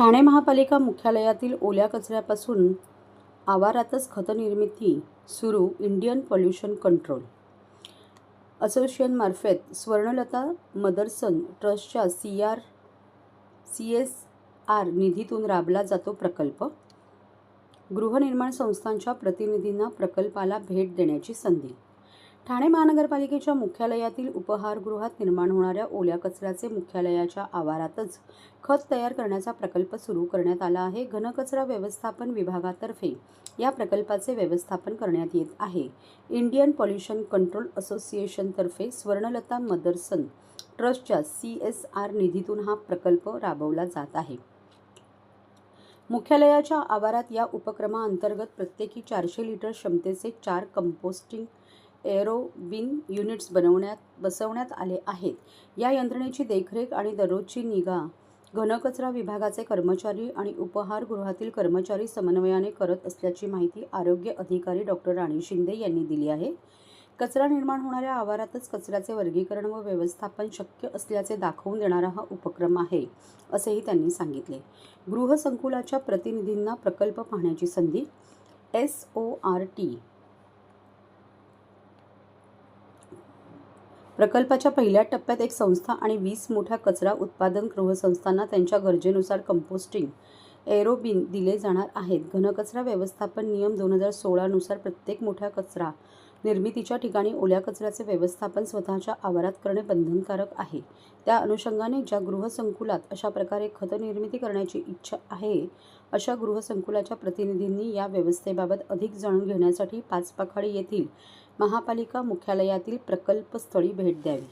ठाणे महापालिका मुख्यालयातील ओल्या कचऱ्यापासून आवारातच खतनिर्मिती सुरू इंडियन पॉल्युशन कंट्रोल. असोसिएशनमार्फत स्वर्णलता मदरसन ट्रस्टच्या C R C S R निधीतून राबला जातो प्रकल्प. गृहनिर्माण संस्थांच्या प्रतिनिधींना प्रकल्पाला भेट देण्याची संधी ठाणे महानगरपालिकेच्या मुख्यालयातील उपहारगृहात निर्माण होणाऱ्या ओल्या कचऱ्याचे मुख्यालयाच्या आवारातच खत तयार करण्याचा प्रकल्प सुरू करण्यात आला आहे. घनकचरा व्यवस्थापन विभागातर्फे या प्रकल्पाचे व्यवस्थापन करण्यात येत आहे. इंडियन पॉल्युशन कंट्रोल असोसिएशनतर्फे स्वर्णलता मदरसन ट्रस्टच्या सी एस आर निधीतून हा प्रकल्प राबवला जात आहे. मुख्यालयाच्या आवारात या उपक्रमाअंतर्गत प्रत्येकी चारशे लिटर क्षमतेचे चार कंपोस्टिंग एरोविन युनिट्स बनवण्यात बसवण्यात आले आहेत. या यंत्रणेची देखरेख आणि दररोजची निगा घनकचरा विभागाचे कर्मचारी आणि उपहारगृहातील कर्मचारी समन्वयाने करत असल्याची माहिती आरोग्य अधिकारी डॉक्टर राणी शिंदे यांनी दिली आहे. कचरा निर्माण होणाऱ्या आवारातच कचऱ्याचे वर्गीकरण व व्यवस्थापन शक्य असल्याचे दाखवून देणारा हा उपक्रम आहे असेही त्यांनी सांगितले. गृहसंकुलाच्या प्रतिनिधींना प्रकल्प पाहण्याची संधी एस ओ आर टी प्रकल्पाच्या पहिल्या टप्प्यात एक संस्था आणि वीस मोठ्या कचरा उत्पादन गृहसंस्थांना त्यांच्या गरजेनुसार कंपोस्टिंग एरोबिन दिले जाणार आहेत. घनकचरा व्यवस्थापन नियम दोन हजार सोळानुसार प्रत्येक मोठ्या कचरा निर्मितीच्या ठिकाणी ओल्या कचऱ्याचे व्यवस्थापन स्वतःच्या आवारात करणे बंधनकारक आहे. त्या अनुषंगाने ज्या गृहसंकुलात अशा प्रकारे खतनिर्मिती करण्याची इच्छा आहे अशा गृहसंकुलाच्या प्रतिनिधींनी या व्यवस्थेबाबत अधिक जाणून घेण्यासाठी पाचपाखाडी येथील महापालिका मुख्यालयातील प्रकल्पस्थळी भेट द्यावी.